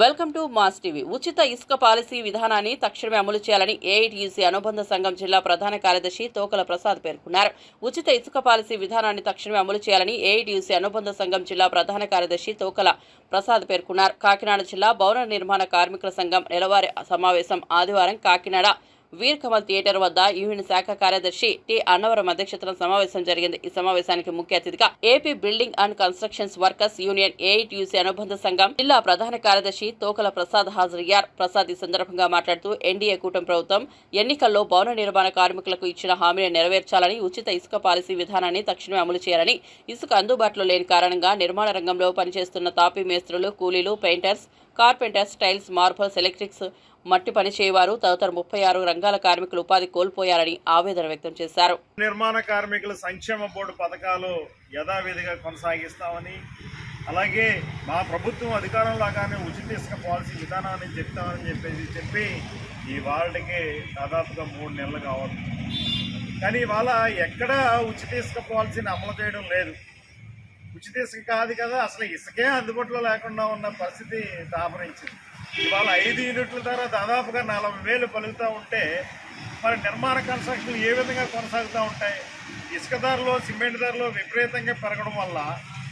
Welcome to mass TV. ఉచిత ఇసుక policy విధానాన్ని తక్షణమే అమలు చేయాలని ఏఐటీయూసీ అనుబంధ సంఘం జిల్లా ప్రధాన కార్యదర్శి తోకల ప్రసాద్ పేర్కొన్నారు. ఉచిత ఇసుక పాలసీ విధానాన్ని తక్షణమే అమలు చేయాలని ఏఐటీయూసీ అనుబంధ సంఘం జిల్లా ప్రధాన కార్యదర్శి తోకల ప్రసాద్ పేర్కొన్నారు. కాకినాడ జిల్లా భవన నిర్మాణ కార్మికుల సంఘం నెలవారీ సమావేశం ఆదివారం కాకినాడ వీర్ కమల్ థియేటర్ వద్ద యూనియన్ శాఖ కార్యదర్శి టి అన్నవరం అధ్యక్షతన సమావేశం జరిగింది. ఈ సమావేశానికి ముఖ్య అతిథిగా AP building and constructions workers union AITUC అనుబంధ సంఘం జిల్లా ప్రధాన కార్యదర్శి తోకల ప్రసాద్ హాజరయ్యార్. ప్రసాద్ ఈ సందర్భంగా మాట్లాడుతూ ఎన్డీఏ కూటమి ప్రభుత్వం ఎన్నికల్లో భవన నిర్మాణ కార్మికులకు ఇచ్చిన హామీని నెరవేర్చాలని ఉచిత ఇసుక పాలసీ విధానాన్ని తక్షణమే అమలు చేయాలని ఇసుక అందుబాటులో లేని కారణంగా నిర్మాణ రంగంలో పనిచేస్తున్న తాపీ మేస్త్రులు కూలీలు painters carpenters tiles marbles electrics మట్టి పనిచేయవారు తదితర ముప్పై ఆరు రంగాల కార్మికులు ఉపాధి కోల్పోయారని ఆవేదన వ్యక్తం చేశారు. నిర్మాణ కార్మికుల సంక్షేమ బోర్డు పథకాలు యథావిధిగా కొనసాగిస్తామని అలాగే మా ప్రభుత్వం అధికారం లాగానే ఉచిత ఇసుక పాలసీ విధానాన్ని చెప్తామని చెప్పేసి చెప్పి ఈ వాళ్ళకి దాదాపుగా మూడు నెలలు కావాలి కానీ ఇవాళ ఎక్కడా ఉచిత ఇసుక పాలసీని అమలు చేయడం లేదు. ఉచిత ఇసుక కాదు కదా అసలు ఇసుకే అందుబాటులో లేకుండా ఉన్న పరిస్థితి దాపరించింది. ఇవాళ ఐదు యూనిట్ల ధర దాదాపుగా నలభై వేలు పలుకుతూ ఉంటే మరి నిర్మాణ కన్స్ట్రక్షన్ ఏ విధంగా కొనసాగుతూ ఉంటాయి? ఇసుక ధరలు సిమెంట్ ధరలు విపరీతంగా పెరగడం వల్ల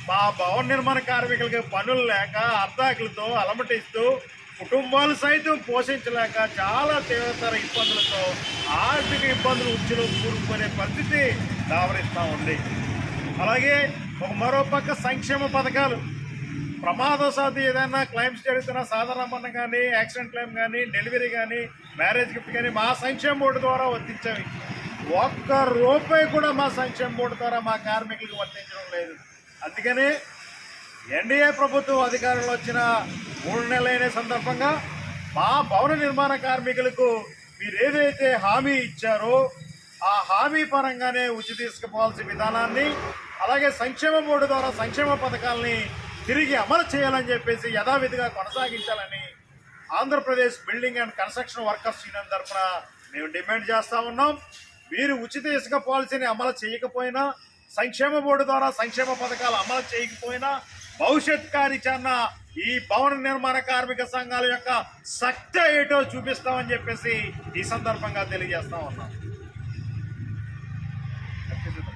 మా భవన నిర్మాణ కార్మికులకి పనులు లేక అర్ధాకులతో అలమటిస్తూ కుటుంబాలు సైతం పోషించలేక చాలా తీవ్రతర ఇబ్బందులతో ఆర్థిక ఇబ్బందులు ఉచ్చులో కూరుకునే పరిస్థితి దావరిస్తూ ఉంది. అలాగే ఒక మరో పక్క సంక్షేమ పథకాలు. ప్రమాదవశాత్తు ఏదైనా క్లైమ్స్ జరుగుతున్న సాధారణ మరణం కానీ యాక్సిడెంట్ క్లైమ్ కానీ డెలివరీ కానీ మ్యారేజ్ గిఫ్ట్ కానీ మా సంక్షేమ బోర్డు ద్వారా వర్తించాయి ఒక్క రూపాయి కూడా మా సంక్షేమ బోర్డు ద్వారా మా కార్మికులకు వర్తించడం లేదు. అందుకని ఎన్డీఏ ప్రభుత్వం అధికారంలో వచ్చిన మూడు నెలలైన సందర్భంగా మా భవన నిర్మాణ కార్మికులకు మీరు ఏదైతే హామీ ఇచ్చారో ఆ హామీ పరంగానే ఉచిత ఇసుకపోవాల్సిన విధానాన్ని అలాగే సంక్షేమ బోర్డు ద్వారా సంక్షేమ పథకాలని తిరిగి అమలు చేయాలని చెప్పేసి యథావిధిగా కొనసాగించాలని Andhra Pradesh building and construction workers union తరఫున మేము డిమాండ్ చేస్తూ ఉన్నాం. మీరు ఉచిత ఇసుక పాలసీని అమలు చేయకపోయినా సంక్షేమ బోర్డు ద్వారా సంక్షేమ పథకాలు అమలు చేయకపోయినా భవిష్యత్ కార్యాచరణ ఈ భవన నిర్మాణ కార్మిక సంఘాల యొక్క సత్య ఏటో చూపిస్తామని చెప్పేసి ఈ సందర్భంగా తెలియజేస్తా ఉన్నాం.